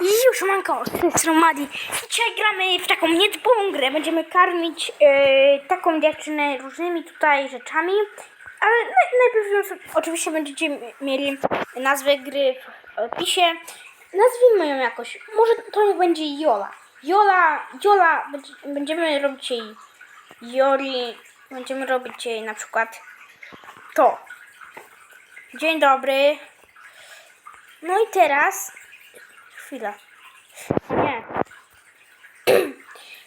Już manko, z tej Madi. Dzisiaj gramy w taką nietypową grę. Będziemy karmić e, taką dziewczynę różnymi tutaj rzeczami. Ale naj, najpierw oczywiście będziecie mieli nazwę gry w opisie. Nazwijmy ją jakoś. Może to będzie Jola. Jola, Jola, będzie, będziemy robić jej Joli. Będziemy robić jej na przykład to. Dzień dobry. No i teraz Chwila. Nie.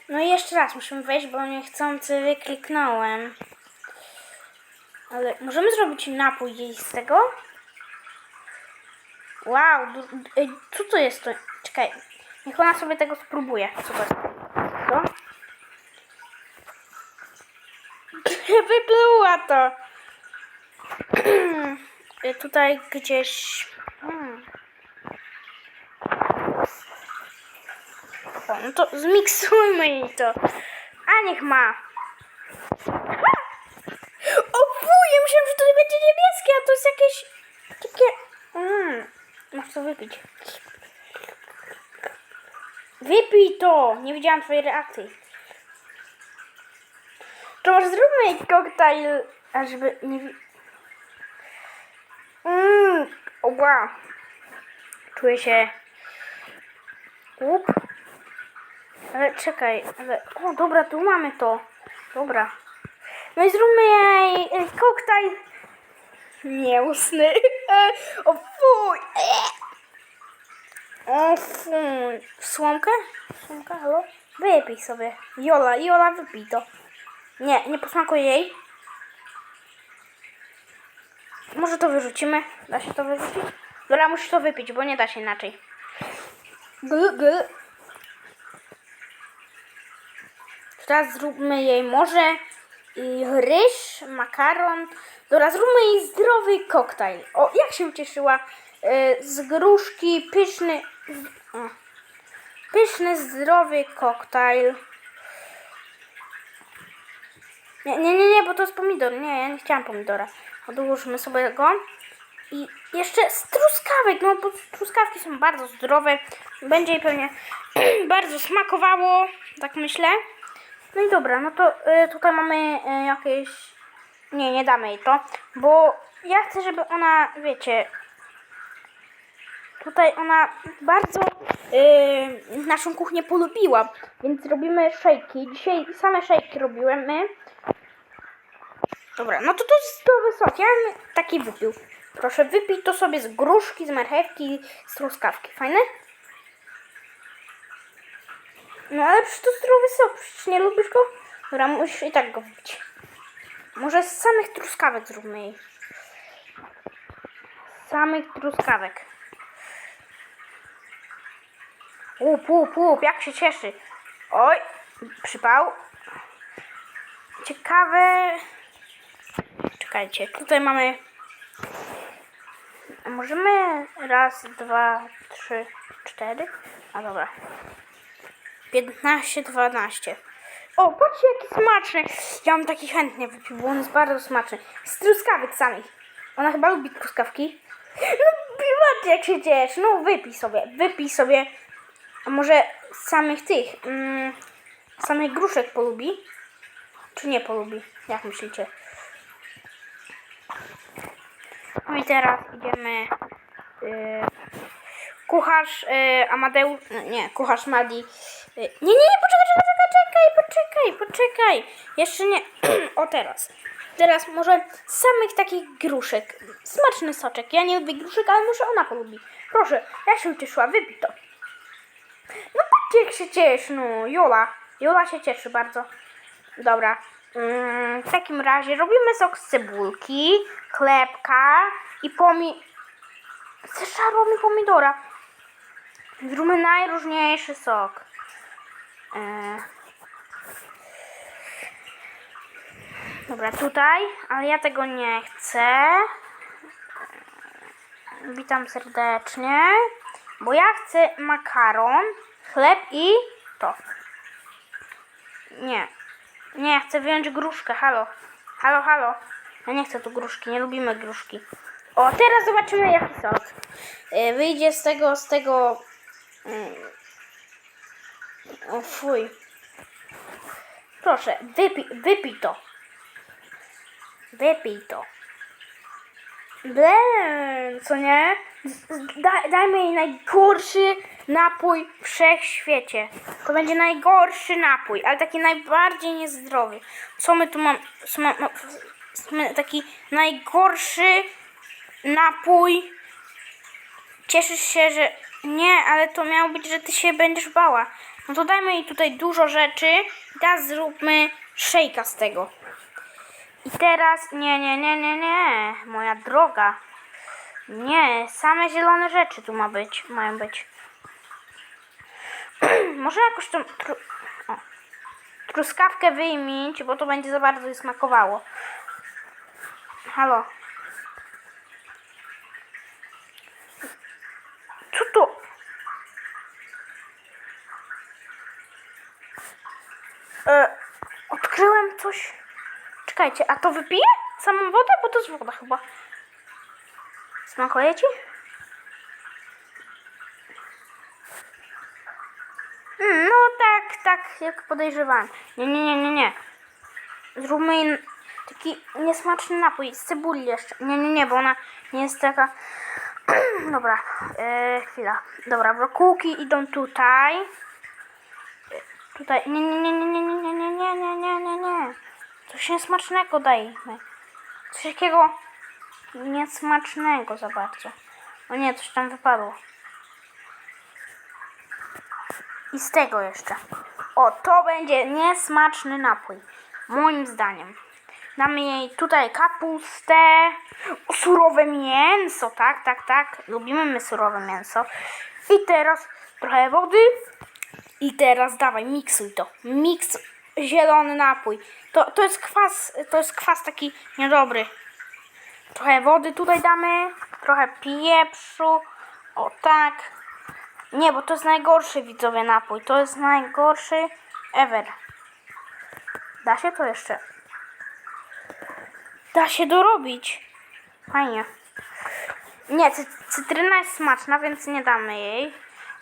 No i jeszcze raz musimy wejść, bo niechcący wykliknąłem. Ale możemy zrobić napój z tego? Wow, ej, co to jest to? Czekaj, niech ona sobie tego spróbuje. Co to jest? Co? Wypluła to. Y, Tutaj gdzieś... No to zmiksujmy jej to. A niech ma. O fuj, ja myślałam, że to będzie niebieskie, a to jest jakieś takie... Mm, masz to wypić. Wypij to! Nie widziałam twojej reakcji. To może zróbmy koktajl, a żeby nie... Mmm, oła. Czuję się... Łup. Ale czekaj, ale... O, dobra, tu mamy to. Dobra. No i zróbmy jej e, koktajl. E, O fuj! O fuj! Słomkę? Słomkę, halo? Wypij sobie. Jola, Jola, wypij to. Nie, nie posmakuj jej. Może to wyrzucimy? Da się to wyrzucić? Dobra, musisz to wypić, bo nie da się inaczej. Gl, gl. Teraz zróbmy jej może ryż, makaron. Dobra, zróbmy jej zdrowy koktajl. O, jak się ucieszyła. E, Z gruszki, pyszny, pyszny, zdrowy koktajl. Nie, nie, nie, nie, bo to jest pomidor. Nie, ja nie chciałam pomidora. Odłóżmy sobie go. I jeszcze z truskawek, no bo truskawki są bardzo zdrowe. Będzie jej pewnie bardzo smakowało, tak myślę. No i dobra, no to y, tutaj mamy y, jakieś... Nie, nie damy jej to, bo ja chcę, żeby ona, wiecie... Tutaj ona bardzo y, naszą kuchnię polubiła, więc robimy szejki. Dzisiaj same szejki robiłem my. Dobra, no to to jest zdrowy sok. Ja taki wypił. Proszę, wypij to sobie z gruszki, z marchewki, z truskawki. Fajne? No ale przecież to zdrowy sok, przecież nie lubisz go? Dobra, musisz i tak go wypić. Może z samych truskawek zróbmy jej. Z samych truskawek. Łup, łup, łup, jak się cieszy. Oj, przypał. Ciekawe. Czekajcie, tutaj mamy. Możemy raz, dwa, trzy, cztery. A dobra. 15, 12. O, patrzcie jaki smaczny. Ja bym taki chętnie wypił, bo on jest bardzo smaczny. Z truskawek samych. Ona chyba lubi truskawki. No, patrzcie jak się cieszy. No, wypij sobie, wypij sobie. A może samych tych, mm, samych gruszek polubi? Czy nie polubi? Jak myślicie? No i teraz idziemy. Yy, kucharz yy, Amadeusz. no Nie, kucharz Madi. Yy, nie, nie, nie, poczekaj, poczekaj, poczekaj, poczekaj, poczekaj. Jeszcze nie. o teraz. Teraz może samych takich gruszek. Smaczny soczek. Ja nie lubię gruszek, ale może ona polubi. Proszę, ja się ucieszyła, wypij to. No patrzcie jak się cieszy, no. Jola. Jola się cieszy bardzo. Dobra. Mm, w takim razie robimy sok z cebulki, chlebka i pomi... Zeszarło mi pomidora. Zróbmy najróżniejszy sok. E... Dobra, tutaj, ale ja tego nie chcę. Witam serdecznie. Bo ja chcę makaron, chleb i to. Nie. Nie, chcę wyjąć gruszkę. Halo. Halo, halo. Ja nie chcę tu gruszki, nie lubimy gruszki. O, teraz zobaczymy jaki sos. Y, Wyjdzie z tego, z tego. O fuj. Proszę, wypij, wypij to. Wypij to. Ble, co nie? Daj, dajmy jej najgorszy napój w wszechświecie. To będzie najgorszy napój, ale taki najbardziej niezdrowy. Co my tu mam? Mamy taki najgorszy napój. Cieszysz się, że nie, ale to miało być, że ty się będziesz bała. No to dajmy jej tutaj dużo rzeczy teraz zróbmy szejka z tego. I teraz, nie, nie, nie, nie, nie, moja droga. Nie, same zielone rzeczy tu ma być, mają być. Może jakoś tą tru... o. truskawkę wyjmić, bo to będzie za bardzo jej smakowało. Halo. Co to? E, odkryłem coś. Czekajcie, a to wypiję? Samą wodę? Bo to jest woda chyba. Smakuje ci? Mm, No tak, tak, jak podejrzewałem. Nie, nie, nie, nie, nie. Zróbmy taki niesmaczny napój z cebuli jeszcze. Nie, nie, nie, bo ona nie jest taka... Dobra, e, chwila. Dobra, brokułki idą tutaj. E, Tutaj, nie, nie, nie, nie, nie, nie, nie, nie, nie, nie, nie, nie. Coś niesmacznego dajmy. Coś takiego niesmacznego za bardzo. O nie, coś tam wypadło. I z tego jeszcze. O, to będzie niesmaczny napój. Moim zdaniem. Damy jej tutaj kapustę, surowe mięso, tak, tak, tak. Lubimy my surowe mięso. I teraz trochę wody. I teraz dawaj, miksuj to. Miks zielony napój. To, to jest kwas, to jest kwas taki niedobry. Trochę wody tutaj damy, trochę pieprzu. O tak. Nie, bo to jest najgorszy widzowie napój. To jest najgorszy ever. Da się to jeszcze? Da się dorobić. Fajnie. Nie, cy cytryna jest smaczna, więc nie damy jej.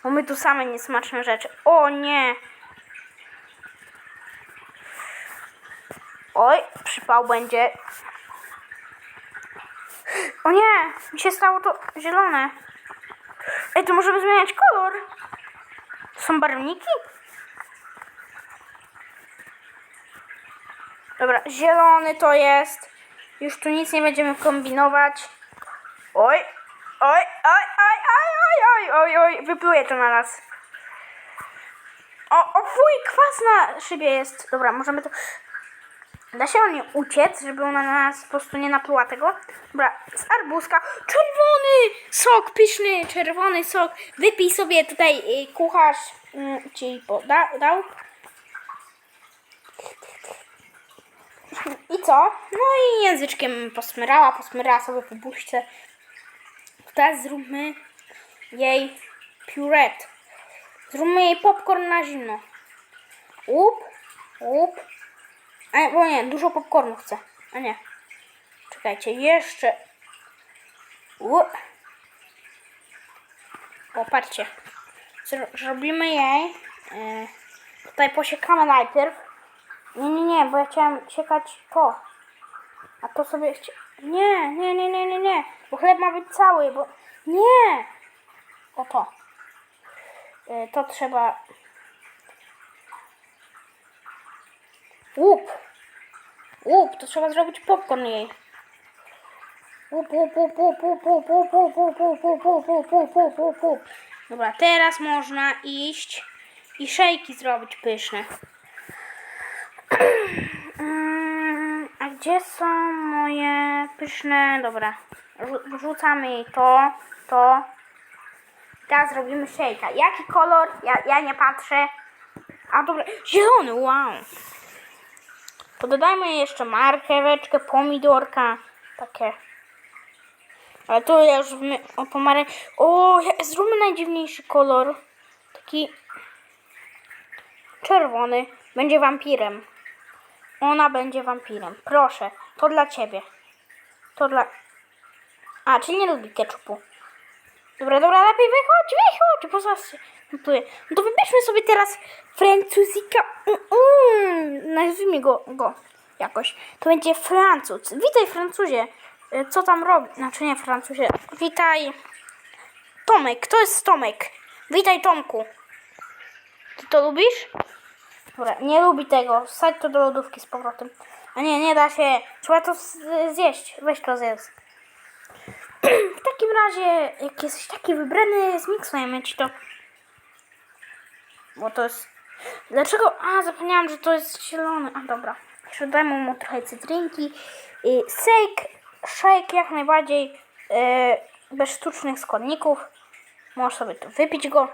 Bo my tu same niesmaczne rzeczy. O nie! Oj, przypał będzie. O nie! Mi się stało to zielone. Ej, to możemy zmieniać kolor. Są barwniki? Dobra, zielony to jest. Już tu nic nie będziemy kombinować. Oj, oj, oj, wypluje to na nas. O, o fuj, kwas na szybie jest. Dobra, możemy to... Da się o nie uciec, żeby ona na nas po prostu nie napluła tego? Dobra, z arbuzka. Czerwony sok, pyszny, czerwony sok. Wypij sobie tutaj y, kucharz y, ci poda, dał. I co? No i języczkiem posmyrała, posmyrała sobie po buźce. Teraz zróbmy jej puret. Zróbmy jej popcorn na zimno. Łup, łup. A, bo nie, dużo popcornu chcę. A nie. Czekajcie, jeszcze. Łup. O, patrzcie. Zro- Zrobimy jej. E, tutaj posiekamy najpierw. Nie, nie, nie, bo ja chciałam siekać to. A to sobie. Nie, nie, nie, nie, nie, nie. Bo chleb ma być cały, bo... Nie! O to. Y, To trzeba... Łup! Łup, to trzeba zrobić popcorn jej. Łup, łup, łup, łup, łup, łup, łup, łup, łup, łup, łup, łup, łup, łup, łup, łup, łup. Dobra, teraz można iść i szejki zrobić pyszne. Mm, A gdzie są moje pyszne... Dobra, rzu- wrzucamy jej to, to. Teraz zrobimy szejka. Jaki kolor? Ja, ja nie patrzę. A dobra, zielony, wow. To dodajmy jeszcze marcheweczkę, pomidorka, takie. Ale to ja już my, o pomarań... O, ja- zróbmy najdziwniejszy kolor. Taki czerwony. Będzie wampirem. Ona będzie wampirem. Proszę, to dla ciebie. To dla... A, czyli nie lubi ketchupu. Dobra, dobra, lepiej wychodź, wychodź, bo się. No to wybierzmy sobie teraz Francuzika. Mm, nazwijmy go, go jakoś. To będzie Francuz. Witaj Francuzie. E, Co tam robi? Znaczy nie Francuzie. Witaj. Tomek, to jest Tomek. Witaj Tomku. Ty to lubisz? Dobra, nie lubi tego. Wsadź to do lodówki z powrotem. A nie, nie da się. Trzeba to zjeść. Weź to zjedz. Takim razie, jak jesteś taki wybrany, zmiksujemy ci to. Bo to jest... Dlaczego? A, zapomniałam, że to jest zielony. A, dobra. Jeszcze dajmy mu trochę cytrynki. I shake, shake jak najbardziej e, bez sztucznych składników. Możesz sobie tu wypić go.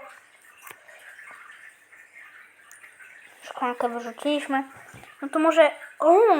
Szklankę wyrzuciliśmy. No to może... O!